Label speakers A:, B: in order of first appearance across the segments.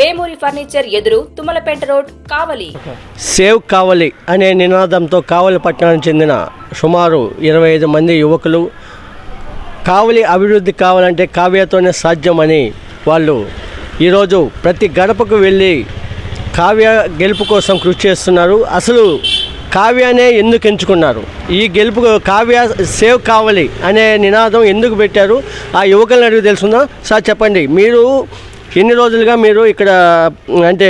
A: Vemuri furniture ఎదురు Tummalapeta road Kavali.
B: Save Kavali అనే నినాదంతో కావలి పట్టణానికి చెందిన సుమారు ఇరవై ఐదు మంది యువకులు కావలి అభివృద్ధి కావాలంటే కావ్యతోనే సాధ్యమని వాళ్ళు ఈరోజు ప్రతి గడపకు వెళ్ళి కావ్య గెలుపు కోసం కృషి చేస్తున్నారు. అసలు కావ్యనే ఎందుకు ఎంచుకున్నారు? ఈ గెలుపు కావ్య సేవ్ కావాలి అనే నినాదం ఎందుకు పెట్టారు? ఆ యువకులను అడిగి తెలుసుందా సార్ చెప్పండి. మీరు ఎన్ని రోజులుగా మీరు ఇక్కడ అంటే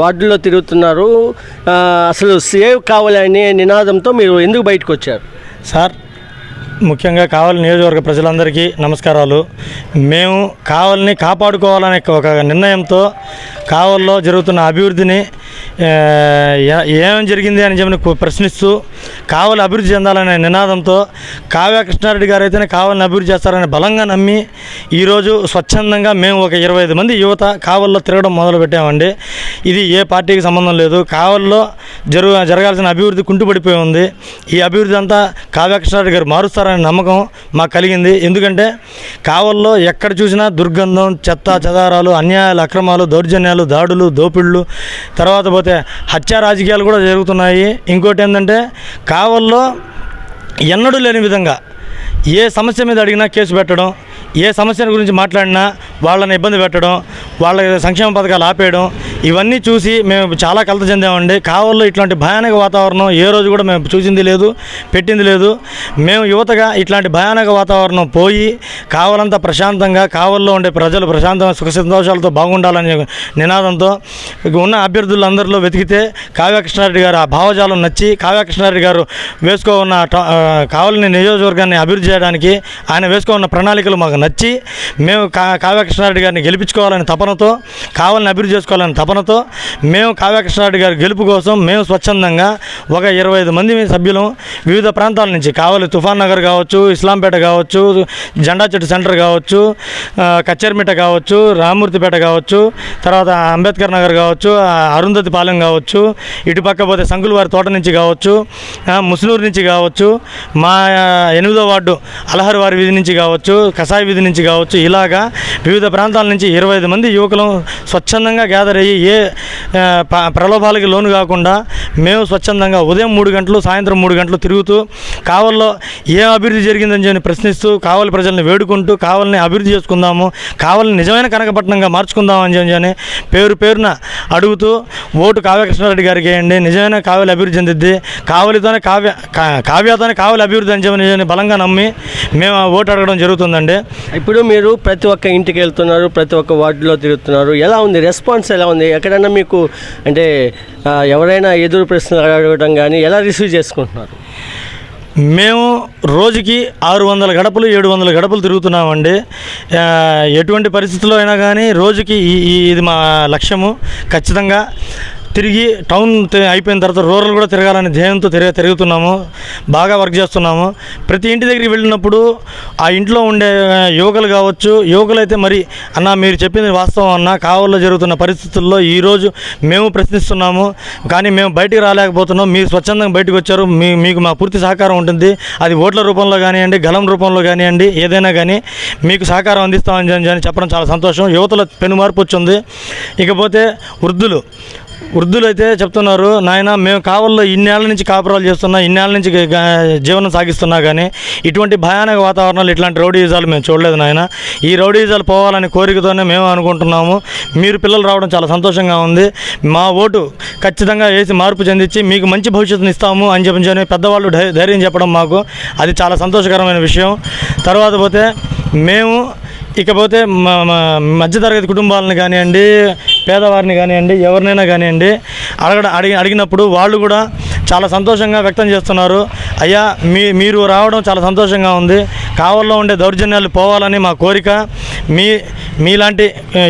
B: వార్డుల్లో తిరుగుతున్నారు? అసలు సేవ్ కావాలనే నినాదంతో మీరు ఎందుకు బయటకు వచ్చారు?
C: సార్ ముఖ్యంగా కావలి నియోజకవర్గ ప్రజలందరికీ నమస్కారాలు. మేము కావలిని కాపాడుకోవాలనే ఒక నిర్ణయంతో కావాల్లో జరుగుతున్న అభివృద్ధిని ఏమేమి ఏ- జరిగింది అని చెప్పి ప్రశ్నిస్తూ కావలి అభివృద్ధి చెందాలనే నినాదంతో కావ్య కృష్ణారెడ్డి గారు అయితేనే కావల్ని అభివృద్ధి చేస్తారని బలంగా నమ్మి ఈరోజు స్వచ్ఛందంగా మేము ఒక ఇరవై ఐదు మంది యువత కావల్లో తిరగడం మొదలుపెట్టామండి. ఇది ఏ పార్టీకి సంబంధం లేదు. కావల్లో జరుగు జరగాల్సిన అభివృద్ధి కుంటుపడిపోయి ఉంది. ఈ అభివృద్ధి అంతా కావ్యకృష్ణారెడ్డి గారు మారుస్తారనే నమ్మకం మాకు కలిగింది. ఎందుకంటే కావల్లో ఎక్కడ చూసినా దుర్గంధం చెత్త చెదారాలు అన్యాయాలు అక్రమాలు దౌర్జన్యాలు దాడులు దోపిళ్ళు తర్వాత పోతే హత్య రాజకీయాలు కూడా జరుగుతున్నాయి. ఇంకోటి ఏంటంటే కావల్లో ఎన్నడూ లేని విధంగా ఏ సమస్య మీద అడిగినా కేసు పెట్టడం ఏ సమస్య గురించి మాట్లాడినా వాళ్ళని ఇబ్బంది పెట్టడం వాళ్ళ సంక్షేమ పథకాలు ఆపేయడం ఇవన్నీ చూసి మేము చాలా కలత చెందామండి. కావల్లో ఇట్లాంటి భయానక వాతావరణం ఏ రోజు కూడా మేము చూసింది లేదు పెట్టింది లేదు. మేము యువతగా ఇట్లాంటి భయానక వాతావరణం పోయి కావాలంతా ప్రశాంతంగా కావల్లో ఉండే ప్రజలు ప్రశాంతంగా సుఖ సంతోషాలతో బాగుండాలనే నినాదంతో ఉన్న అభ్యర్థులందరిలో వెతికితే కావ్యకృష్ణారెడ్డి గారు ఆ భావజాలం నచ్చి కావ్యకృష్ణారెడ్డి గారు వేసుకో ఉన్న కావలిని నియోజకవర్గాన్ని అభివృద్ధి చేయడానికి ఆయన వేసుకో ఉన్న ప్రణాళికలు మాకు నచ్చి మేము కా కావ్యకృష్ణారెడ్డి గారిని గెలిపించుకోవాలని తపనతో కావాలని అభివృద్ధి చేసుకోవాలని తపనతో మేము కావ్యకృష్ణారెడ్డి గారి గెలుపు కోసం మేము స్వచ్ఛందంగా ఒక ఇరవై ఐదు మంది సభ్యులం వివిధ ప్రాంతాల నుంచి కావలి తుఫాన్ నగర్ కావచ్చు ఇస్లాంపేట కావచ్చు జెండా చెట్టు సెంటర్ కావచ్చు ఆ, కావచ్చు రామూర్తిపేట కావచ్చు తర్వాత అంబేద్కర్ నగర్ కావచ్చు అరుంధతి పాలెం కావచ్చు ఇటు పక్క పోతే సంకులవారి తోట నుంచి కావచ్చు ఆ, ముసునూరు నుంచి కావచ్చు మా ఎనిమిదో వార్డు అలహర్ వారి వీధి నుంచి కావచ్చు కసాయి వీధి నుంచి కావచ్చు ఇలాగా వివిధ ప్రాంతాల నుంచి ఇరవై ఐదు మంది యువకులు స్వచ్ఛందంగా గ్యాదర్ అయ్యి ఏ ప్రలోభాలకి లోను కాకుండా మేము స్వచ్ఛందంగా ఉదయం మూడు గంటలు సాయంత్రం మూడు గంటలు తిరుగుతూ కావల్లో ఏం అభివృద్ధి జరిగిందని చెప్పి ప్రశ్నిస్తూ కావలి ప్రజల్ని వేడుకుంటూ కావల్ని అభివృద్ధి చేసుకుందాము కావల్ని నిజమైన కనకపట్నంగా మార్చుకుందాం అని చెప్పి అని పేరు పేరున అడుగుతూ ఓటు కావ్య కృష్ణారెడ్డి గారికి వేయండి నిజమైన కావలి అభివృద్ధి చెందిద్ది కావలితోనే కావ్య కావ్యతోనే కావలి అభివృద్ధి అని చెప్పి బలంగా నమ్మి మేము ఓటు అడగడం జరుగుతుందండి.
B: ఇప్పుడు మీరు ప్రతి ఒక్క ఇంటికి వెళ్తున్నారు ప్రతి ఒక్క వార్డులో తిరుగుతున్నారు ఎలా ఉంది? రెస్పాన్స్ ఎలా ఉంది? ఎక్కడైనా మీకు అంటే ఎవరైనా ఎదురు ప్రశ్నలు అడగడం కానీ ఎలా రిసీవ్ చేసుకుంటున్నారు?
C: మేము రోజుకి ఆరు వందల గడపలు ఏడు వందల గడపలు తిరుగుతున్నామండి. ఎటువంటి పరిస్థితుల్లో అయినా కానీ రోజుకి ఈ- ఇది మా లక్ష్యము. ఖచ్చితంగా తిరిగి టౌన్ అయిపోయిన తర్వాత రూరల్ కూడా తిరగాలని ధ్యేయంతో తిరగ తిరుగుతున్నాము. బాగా వర్క్ చేస్తున్నాము. ప్రతి ఇంటి దగ్గరికి వెళ్ళినప్పుడు ఆ ఇంట్లో ఉండే యువకులు కావచ్చు యువకులైతే మరి అన్న మీరు చెప్పింది వాస్తవం అన్న కావల్లో జరుగుతున్న పరిస్థితుల్లో ఈరోజు మేము ప్రశ్నిస్తున్నాము. కానీ మేము బయటికి రాలేకపోతున్నాం. మీరు స్వచ్ఛందంగా బయటకు వచ్చారు. మీ మీకు మా పూర్తి సహకారం ఉంటుంది. అది ఓట్ల రూపంలో కానివ్వండి గలం రూపంలో కానివ్వండి ఏదైనా కానీ మీకు సహకారం అందిస్తామని చెప్పడం చాలా సంతోషం. యువతలో పెను మార్పు వచ్చింది. ఇకపోతే వృద్ధులు వృద్ధులు అయితే చెప్తున్నారు నాయన మేము కావల్లో ఇన్నేళ్ళ నుంచి కాపురాలు చేస్తున్నా ఇన్నేళ్ళ నుంచి జీవనం సాగిస్తున్నా కానీ ఇటువంటి భయానక వాతావరణాలు ఇట్లాంటి రౌడీజాలు మేము చూడలేదు నాయన. ఈ రౌడీజాలు పోవాలని కోరికతోనే మేము అనుకుంటున్నాము. మీరు పిల్లలు రావడం చాలా సంతోషంగా ఉంది. మా ఓటు ఖచ్చితంగా వేసి మార్పు చెందించి మీకు మంచి భవిష్యత్తుని ఇస్తాము అని చెప్పి పెద్దవాళ్ళు ధైర్యం చెప్పడం మాకు అది చాలా సంతోషకరమైన విషయం. తర్వాత పోతే మేము ఇకపోతే మా మధ్యతరగతి కుటుంబాలను కానివ్వండి పేదవారిని కానివ్వండి ఎవరినైనా కానివ్వండి అడగడ అడిగి అడిగినప్పుడు వాళ్ళు కూడా చాలా సంతోషంగా వ్యక్తం చేస్తున్నారు. అయ్యా మీ మీరు రావడం చాలా సంతోషంగా ఉంది. కావల్లో ఉండే దౌర్జన్యాలు పోవాలని మా కోరిక. మీ మీలాంటి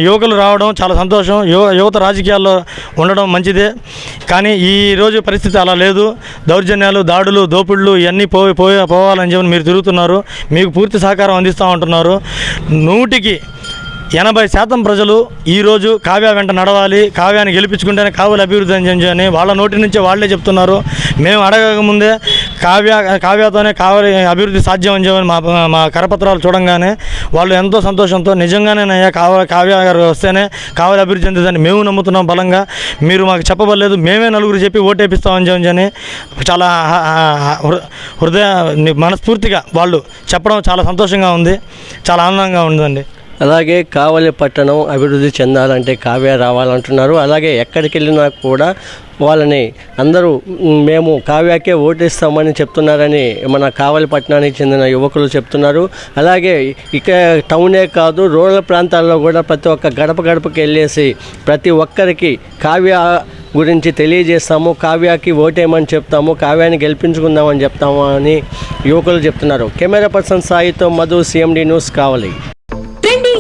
C: యువకులు రావడం చాలా సంతోషం. యువ యువత రాజకీయాల్లో ఉండడం మంచిదే. కానీ ఈ రోజు పరిస్థితి అలా లేదు. దౌర్జన్యాలు దాడులు దోపిళ్ళు ఇవన్నీ పోయి పోయి పోవాలని చెప్పి మీరు తిరుగుతున్నారు. మీకు పూర్తి సహకారం అందిస్తూ ఉంటున్నారు. నూటికి ఎనభై శాతం ప్రజలు ఈరోజు కావ్య వెంట నడవాలి కావ్యాన్ని గెలిపించుకుంటేనే కావ్యలు అభివృద్ధి అని అని వాళ్ళ నోటి నుంచే వాళ్ళే చెప్తున్నారు. మేము అడగకముందే కావ్య కావ్యతోనే కావలి అభివృద్ధి సాధ్యం అని చెప్పని మా మా కరపత్రాలు చూడంగానే వాళ్ళు ఎంతో సంతోషంతో నిజంగానేనయ్యా కావ కావ్య గారు వస్తేనే కావలి అభివృద్ధి చెందుతుందని మేము నమ్ముతున్నాం బలంగా. మీరు మాకు చెప్పబడలేదు మేమే నలుగురు చెప్పి ఓటేపిస్తామని చెప్పని చాలా హృదయ మనస్ఫూర్తిగా వాళ్ళు చెప్పడం చాలా సంతోషంగా ఉంది చాలా ఆనందంగా ఉందండి.
B: అలాగే కావలి పట్టణం అభివృద్ధి చెందాలంటే కావ్య రావాలంటున్నారు. అలాగే ఎక్కడికి వెళ్ళినా కూడా వాళ్ళని అందరూ మేము కావ్యాకే ఓటేస్తామని చెప్తున్నారని మన కావలి పట్టణానికి చెందిన యువకులు చెప్తున్నారు. అలాగే ఇక టౌనే కాదు రూరల్ ప్రాంతాల్లో కూడా ప్రతి ఒక్క గడప గడపకి వెళ్ళేసి ప్రతి ఒక్కరికి కావ్య గురించి తెలియజేస్తాము కావ్యాకి ఓటేయమని చెప్తాము కావ్యాన్ని గెలిపించుకుందామని చెప్తాము అని యువకులు చెప్తున్నారు. Camera person సాయితో Madhu CMD news Kavali.